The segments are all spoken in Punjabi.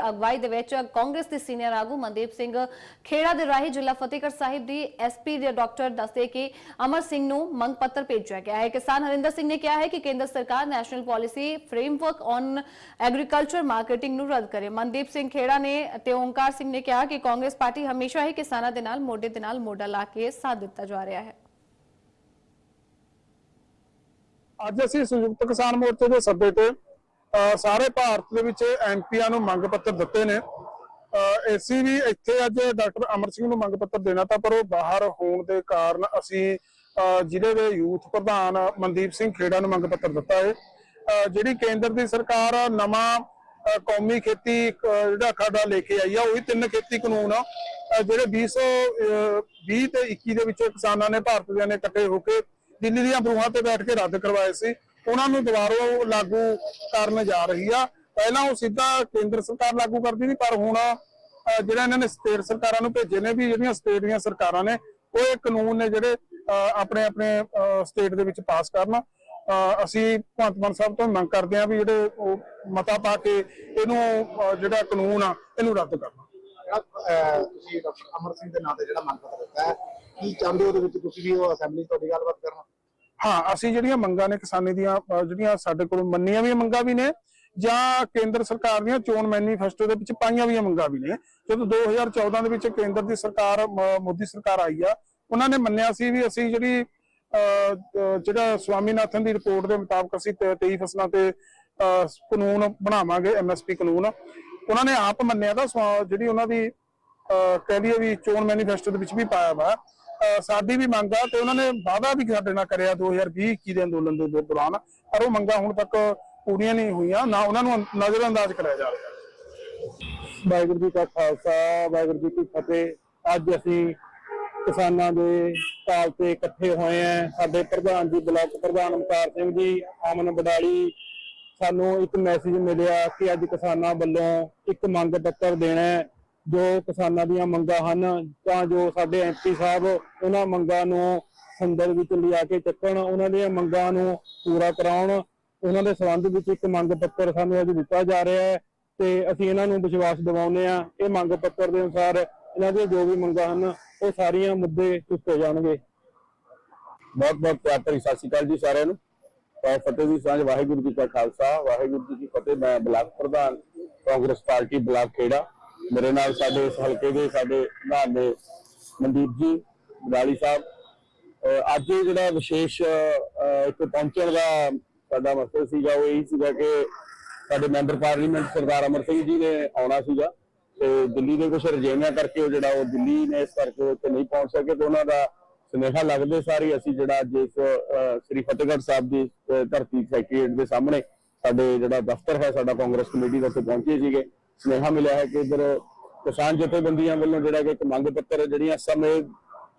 ਅਗਵਾਈ ਦੇ ਵਿੱਚ ਕਾਂਗਰਸ ਦੇ ਸੀਨੀਅਰ ਆਗੂ ਮਨਦੀਪ ਸਿੰਘ ਖੇੜਾ ਦੇ ਰਾਹੀਂ ਜ਼ਿਲ੍ਹਾ ਫਤਿਹਗੜ੍ਹ ਸਾਹਿਬ ਦੀ ਐਸਪੀ ਦੇ ਡਾਕਟਰ ਦੱਸਦੇ ਕਿ ਅਮਰ ਸਿੰਘ ਨੂੰ ਮੰਗ ਪੱਤਰ ਭੇਜਿਆ ਗਿਆ ਹੈ। ਕਿਸਾਨ ਹਰਿੰਦਰ ਸਿੰਘ ਨੇ ਕਿਹਾ ਹੈ ਕਿ ਕੇਂਦਰ ਸਰਕਾਰ national policy framework on agriculture marketing ਨੂੰ ਰੱਦ ਕਰੇ। ਮਨਦੀਪ ਸਿੰਘ ਖੇੜਾ ਨੇ ਤੇ ਓਮਕਾਰ ਸਿੰਘ ਨੇ ਕਿਹਾ ਕਿ ਕਾਂਗਰਸ ਪਾਰਟੀ ਹਮੇਸ਼ਾ ਹੀ ਕਿਸਾਨਾਂ ਦੇ ਨਾਲ, ਮੋਢੇ ਦੇ ਨਾਲ ਮੋਢਾ ਲਾ ਕੇ ਸਾਥ ਦਿੱਤਾ ਜਾ ਰਿਹਾ ਹੈ। ਅੱਜ ਅਸੀਂ ਸੰਯੁਕਤ ਕਿਸਾਨ ਮੋਰਚੇ ਦੇ ਸੱਦੇ ਤੇ ਸਾਰੇ ਭਾਰਤ ਦੇ ਵਿੱਚ ਐਮਪੀਆਂ ਨੂੰ ਮੰਗ ਪੱਤਰ ਦਿੱਤੇ ਨੇ। ਏਸੀ ਵੀ ਇੱਥੇ ਅੱਜ ਡਾਕਟਰ ਅਮਰ ਸਿੰਘ ਨੂੰ ਮੰਗ ਪੱਤਰ ਦੇਣਾ ਤਾਂ ਪਰ ਉਹ ਬਾਹਰ ਹੋਣ ਦੇ ਕਾਰਨ ਅਸੀਂ ਜ਼ਿਲ੍ਹੇ ਦੇ ਯੂਥ ਪ੍ਰਧਾਨ ਮਨਦੀਪ ਸਿੰਘ ਖੇੜਾ ਨੂੰ ਮੰਗ ਪੱਤਰ ਦਿੱਤਾ ਹੈ। ਜਿਹੜੀ ਕੇਂਦਰ ਦੀ ਸਰਕਾਰ ਨਵਾਂ ਕੌਮੀ ਖੇਤੀ ਜਿਹੜਾ ਖਾਡਾ ਲੈ ਕੇ ਆਈ ਆ ਉਹੀ ਤਿੰਨ ਖੇਤੀ ਕਾਨੂੰਨ ਆ। ਅਹ, ਜਿਹੜੇ 2020 ਤੇ 21 ਦੇ ਵਿੱਚ ਕਿਸਾਨਾਂ ਨੇ ਭਾਰਤ ਦੇ ਨੇ ਇਕੱਠੇ ਹੋ ਕੇ ਦਿੱਲੀ ਦੀਆਂ ਬਰੂਹਾਂ ਤੇ ਬੈਠ ਕੇ ਰੱਦ ਕਰਵਾਏ ਸੀ। ਉਹਨਾਂ ਨੂੰ ਦੁਬਾਰਾ ਲਾਗੂ ਕਰਨ ਜਾ ਰਹੀ ਆ। ਪਹਿਲਾਂ ਉਹ ਸਿੱਧਾ ਕੇਂਦਰ ਸਰਕਾਰ ਲਾਗੂ ਕਰਦੀ ਸੀ ਪਰ ਹੁਣ ਜਿਹੜਾ ਇਹਨਾਂ ਨੇ ਸਟੇਟ ਸਰਕਾਰਾਂ ਨੂੰ ਭੇਜੇ ਨੇ ਵੀ ਜਿਹੜੀਆਂ ਸਟੇਟ ਦੀਆਂ ਸਰਕਾਰਾਂ ਨੇ ਉਹ ਇਹ ਕਾਨੂੰਨ ਨੇ ਜਿਹੜੇ ਆਪਣੇ ਆਪਣੇ ਸਟੇਟ ਦੇ ਵਿੱਚ ਪਾਸ ਕਰਨ। ਅਸੀਂ ਭਗਵੰਤ ਮਾਨ ਸਾਹਿਬ ਤੋਂ ਮੰਗ ਕਰਦੇ ਹਾਂ ਵੀ ਜਿਹੜੇ ਉਹ ਮਤਾ ਪਾ ਕੇ ਇਹਨੂੰ ਜਿਹੜਾ ਕਾਨੂੰਨ ਆ ਇਹਨੂੰ ਰੱਦ ਕਰਨਾ। ਜਿਹੜਾ, ਤੁਸੀਂ ਡਾਕਟਰ ਅਮਰ ਸਿੰਘ ਦੇ ਨਾਂ ਤੇ ਜਿਹੜਾ ਮੰਗ ਪੱਤਰ ਦਿੱਤਾ ਹੈ ਕੀ ਚਾਹੁੰਦੇ ਹੋ ਉਹਦੇ ਵਿੱਚ ਤੁਸੀਂ ਵੀ ਉਹ ਅਸੈਂਬਲੀ ਤੁਹਾਡੀ ਗੱਲਬਾਤ ਕਰਨ? ਹਾਂ ਅਸੀਂ ਜਿਹੜੀਆਂ ਮੰਗਾਂ ਨੇ ਕਿਸਾਨੀ ਦੀਆਂ ਜਿਹੜੀਆਂ ਸਾਡੇ ਕੋਲ ਮੰਨੀਆਂ ਵੀ ਮੰਗਾਂ ਵੀ ਨੇ ਜਾਂ ਕੇਂਦਰ ਸਰਕਾਰ ਦੀਆਂ ਚੋਣ ਮੈਨੀਫੈਸਟੋ ਦੇ ਵਿੱਚ ਪਾਈਆਂ ਵੀ ਮੰਗਾਂ ਵੀ ਨੇ। ਜਦੋਂ 2014 ਦੇ ਵਿੱਚ ਕੇਂਦਰ ਦੀ ਸਰਕਾਰ ਮੋਦੀ ਸਰਕਾਰ ਆਈ ਆ ਉਹਨਾਂ ਨੇ ਮੰਨਿਆ ਸੀ ਵੀ ਅਸੀਂ ਜਿਹੜੀ ਅਹ, ਜਿਹੜਾ ਸਵਾਮੀਨਾਥਨ ਦੀ ਰਿਪੋਰਟ ਦੇ ਮੁਤਾਬਕ ਅਸੀਂ 23 ਫਸਲਾਂ ਤੇ ਅਹ, ਕਾਨੂੰਨ ਬਣਾਵਾਂਗੇ ਐਮਐਸਪੀ ਕਾਨੂੰਨ। ਉਹਨਾਂ ਨੇ ਆਪ ਮੰਨਿਆ ਤਾਂ ਜਿਹੜੀ ਉਹਨਾਂ ਦੀ ਅਹ, ਕਹਿ ਲਈਏ ਵੀ ਚੋਣ ਮੈਨੀਫੈਸਟੋ ਦੇ ਵਿੱਚ ਵੀ ਪਾਇਆ ਵਾ। ਸਾਡੀ ਵੀ ਮੰਗ ਆ ਤੇ ਉਹਨਾਂ ਨੇ ਵਾਅਦਾ ਵੀ ਸਾਡੇ ਨਾਲ ਕਰਿਆ 2020 21 ਦੇ ਅੰਦੋਲਨ ਦੇ ਦੌਰਾਨ, ਪਰ ਉਹ ਮੰਗਾਂ ਹੁਣ ਤੱਕ ਪੂਰੀਆਂ ਨਹੀਂ ਹੋਈਆਂ, ਨਾ ਉਹਨਾਂ ਨੂੰ ਨਜ਼ਰਅੰਦਾਜ਼ ਕਰਿਆ ਜਾ ਰਿਹਾ। ਵਾਹਿਗੁਰੂ ਜੀ ਕਾ ਖਾਲਸਾ, ਵਾਹਿਗੁਰੂ ਜੀ ਕੀ ਫਤਿਹ। ਅੱਜ ਅਸੀਂ ਕਿਸਾਨਾਂ ਦੇ ਕਾਲ ਤੇ ਇਕੱਠੇ ਹੋਏ ਆਂ ਸਾਡੇ ਪ੍ਰਧਾਨ ਜੀ, ਬਲਾਕ ਪ੍ਰਧਾਨ ਅਮਤਾਰ ਸਿੰਘ ਜੀ ਅਮਨ ਬਡਾਲੀ, ਸਾਨੂੰ ਇੱਕ ਮੈਸੇਜ ਮਿਲਿਆ ਕਿ ਅੱਜ ਕਿਸਾਨਾਂ ਵੱਲੋਂ ਇੱਕ ਮੰਗ ਪੱਤਰ ਦੇਣਾ ਜੋ ਕਿਸਾਨਾਂ ਦੀਆਂ ਮੰਗਾਂ ਹਨ, ਤਾਂ ਜੋ ਸਾਡੇ ਐਮਪੀ ਸਾਹਿਬ ਉਹਨਾਂ ਮੰਗਾਂ ਨੂੰ ਸੰਦਰ ਵਿੱਚ ਲਿਆ ਕੇ ਚੱਕਣ, ਉਹਨਾਂ ਦੀਆਂ ਮੰਗਾਂ ਨੂੰ ਪੂਰਾ ਕਰਾਉਣ, ਉਹਨਾਂ ਦੇ ਸੰਬੰਧ ਵਿੱਚ ਇੱਕ ਮੰਗ ਪੱਤਰ ਸਾਨੂੰ ਅੱਜ ਦਿੱਤਾ ਜਾ ਰਿਹਾ ਹੈ ਤੇ ਅਸੀਂ ਇਹਨਾਂ ਨੂੰ ਵਿਸ਼ਵਾਸ ਦਿਵਾਉਂਦੇ ਆ ਇਹ ਮੰਗ ਪੱਤਰ ਦੇ ਅਨੁਸਾਰ ਇਹਨਾਂ ਦੀਆਂ ਜੋ ਵੀ ਮੰਗਾਂ ਹਨ, ਉਹ ਸਾਰੀਆਂ ਮੁੱਦੇ ਚੁੱਕੇ ਜਾਣਗੇ। ਬਹੁਤ ਬਹੁਤ ਪਿਆਰ ਭਰੀ ਸਤਿ ਸ਼੍ਰੀ ਅਕਾਲ ਜੀ ਸਾਰਿਆਂ ਨੂੰ। ਤਾਂ ਫਤਿਹ ਦੀ ਸਾਂਝ ਵਾਹਿਗੁਰੂ ਜੀ ਕਾ ਖਾਲਸਾ। ਵਾਹਿਗੁਰੂ ਜੀ ਕੀ ਫਤਿਹ। ਮੈਂ ਬਲਾਕ ਪ੍ਰਧਾਨ ਕਾਂਗਰਸ ਪਾਰਟੀ ਬਲਾਕ ਖੇੜਾ। ਮੇਰੇ ਨਾਲ ਸਾਡੇ ਇਸ ਹਲਕੇ ਦੇ ਸਾਡੇ ਪ੍ਰਧਾਨ ਨੇ ਮਨਦੀਪ ਜੀ ਬਡਾਲੀ ਸਾਹਿਬ। ਅੱਜ ਜਿਹੜਾ ਵਿਸ਼ੇਸ਼ ਇੱਥੇ ਪਹੁੰਚਣ ਦਾ ਸਾਡਾ ਮਕਸਦ ਸੀਗਾ, ਉਹ ਇਹ ਸੀਗਾ ਕਿ ਸਾਡੇ ਮੈਂਬਰ ਪਾਰਲੀਮੈਂਟ ਸਰਦਾਰ ਅਮਰ ਸਿੰਘ ਜੀ ਨੇ ਆਉਣਾ ਸੀਗਾ ਤੇ ਦਿੱਲੀ ਦੇ ਕੁਝ ਰਜੇਵਿਆਂ ਕਰਕੇ ਉਹ ਜਿਹੜਾ ਉਹ ਦਿੱਲੀ ਨੇ ਇਸ ਕਰਕੇ ਉਹ ਨਹੀਂ ਪਹੁੰਚ ਸਕੇ ਤੇ ਉਹਨਾਂ ਦਾ ਸੁਨੇਹਾ ਲੱਗਦੇ ਸਾਰੀ ਅਸੀਂ ਜਿਹੜਾ ਅੱਜ ਇਸ ਸ੍ਰੀ ਫਤਿਹਗੜ੍ਹ ਸਾਹਿਬ ਦੀ ਧਰਤੀ ਸੈਕਟਰੀਏਟ ਦੇ ਸਾਹਮਣੇ ਸਾਡੇ ਜਿਹੜਾ ਦਫ਼ਤਰ ਹੈ, ਸਾਡਾ ਕਾਂਗਰਸ ਕਮੇਟੀ ਦਾ ਉੱਥੇ ਪਹੁੰਚੇ ਸੀਗੇ। ਸੁਨੇਹਾ ਮਿਲਿਆ ਹੈ ਕਿ ਇਧਰ ਕਿਸਾਨ ਜਥੇਬੰਦੀਆਂ ਵੱਲੋਂ ਜਿਹੜਾ ਕਿ ਇੱਕ ਮੰਗ ਪੱਤਰ ਜਿਹੜੀਆਂ ਸਮੇਂ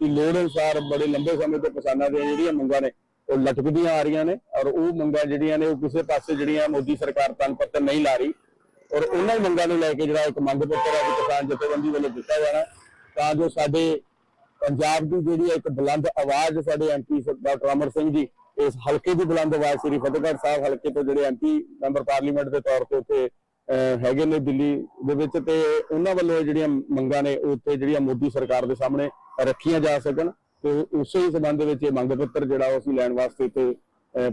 ਦੀ ਲੋੜ ਅਨੁਸਾਰ ਬੜੇ ਲੰਬੇ ਸਮੇਂ ਤੋਂ ਕਿਸਾਨਾਂ ਦੀਆਂ ਜਿਹੜੀਆਂ ਮੰਗਾਂ ਨੇ, ਉਹ ਲਟਕਦੀਆਂ ਆ ਰਹੀਆਂ ਨੇ ਔਰ ਉਹ ਮੰਗਾਂ ਜਿਹੜੀਆਂ ਨੇ ਉਹ ਕਿਸੇ ਪਾਸੇ ਜਿਹੜੀਆਂ ਮੋਦੀ ਸਰਕਾਰ ਤਨ ਪੱਤਰ ਨਹੀਂ ਲਾ ਰਹੀ ਔਰ ਉਹਨਾਂ ਹੀ ਮੰਗਾਂ ਨੂੰ ਲੈ ਕੇ ਜਿਹੜਾ ਇੱਕ ਮੰਗ ਪੱਤਰ ਹੈ ਕਿਸਾਨ ਜਥੇਬੰਦੀ ਵੱਲੋਂ ਦਿੱਤਾ ਜਾਣਾ ਤਾਂ ਜੋ ਸਾਡੇ ਪੰਜਾਬ ਦੀ ਜਿਹੜੀ ਇੱਕ ਬੁਲੰਦ ਆਵਾਜ਼ ਸਾਡੇ ਐਮਪੀ ਡਾਕਟਰ ਅਮਰ ਸਿੰਘ ਜੀ, ਇਸ ਹਲਕੇ ਦੀ ਬੁਲੰਦ ਆਵਾਜ਼ ਸ੍ਰੀ ਫਤਿਹਗੜ੍ਹ ਸਾਹਿਬ ਹਲਕੇ ਤੋਂ ਜਿਹੜੇ ਐਮਪੀ ਮੈਂਬਰ ਪਾਰਲੀਮੈਂਟ ਦੇ ਤੌਰ ਤੇ ਉੱਥੇ ਹੈਗੇ ਨੇ ਦਿੱਲੀ ਦੇ ਵਿੱਚ ਤੇ ਉਹਨਾਂ ਵੱਲੋਂ ਜਿਹੜੀਆਂ ਮੰਗਾਂ ਨੇ, ਉਹ ਜਿਹੜੀਆਂ ਮੋਦੀ ਸਰਕਾਰ ਦੇ ਸਾਹਮਣੇ ਰੱਖੀਆਂ ਜਾ ਸਕਣ ਤੇ ਉਸੇ ਹੀ ਸੰਬੰਧ ਵਿੱਚ ਇਹ ਮੰਗ ਪੱਤਰ ਜਿਹੜਾ ਉਹ ਅਸੀਂ ਲੈਣ ਵਾਸਤੇ ਤੇ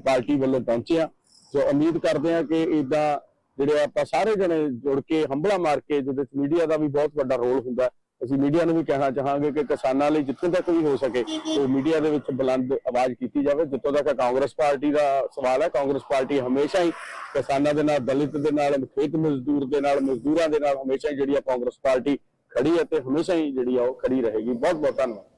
ਪਾਰਟੀ ਵੱਲੋਂ ਪਹੁੰਚੇ ਆ ਸੋ ਉਮੀਦ ਕਰਦੇ ਹਾਂ ਕਿ ਇਦਾਂ ਜਿਹੜੇ ਆਪਾਂ ਸਾਰੇ ਜਣੇ ਜੁੜ ਕੇ ਹੰਬਲਾ ਮਾਰ ਕੇ, ਜਿਹਦੇ ਵਿੱਚ ਮੀਡੀਆ ਦਾ ਵੀ ਬਹੁਤ ਵੱਡਾ ਰੋਲ ਹੁੰਦਾ ਅਸੀਂ ਮੀਡੀਆ ਨੂੰ ਵੀ ਕਹਿਣਾ ਚਾਹਾਂਗੇ ਕਿ ਕਿਸਾਨਾਂ ਲਈ ਜਿੱਥੇ ਤੱਕ ਵੀ ਹੋ ਸਕੇ ਉਹ ਮੀਡੀਆ ਦੇ ਵਿੱਚ ਬੁਲੰਦ ਆਵਾਜ਼ ਕੀਤੀ ਜਾਵੇ। ਜਿੱਥੋਂ ਤੱਕ ਕਾਂਗਰਸ ਪਾਰਟੀ ਦਾ ਸਵਾਲ ਹੈ, ਕਾਂਗਰਸ ਪਾਰਟੀ ਹਮੇਸ਼ਾ ਹੀ ਕਿਸਾਨਾਂ ਦੇ ਨਾਲ, ਦਲਿਤ ਦੇ ਨਾਲ, ਖੇਤ ਮਜ਼ਦੂਰ ਦੇ ਨਾਲ, ਮਜ਼ਦੂਰਾਂ ਦੇ ਨਾਲ ਹਮੇਸ਼ਾ ਹੀ ਜਿਹੜੀ ਆ ਕਾਂਗਰਸ ਪਾਰਟੀ ਖੜੀ ਹੈ ਤੇ ਹਮੇਸ਼ਾ ਹੀ ਜਿਹੜੀ ਆ ਉਹ ਖੜੀ ਰਹੇਗੀ। ਬਹੁਤ ਬਹੁਤ ਧੰਨਵਾਦ।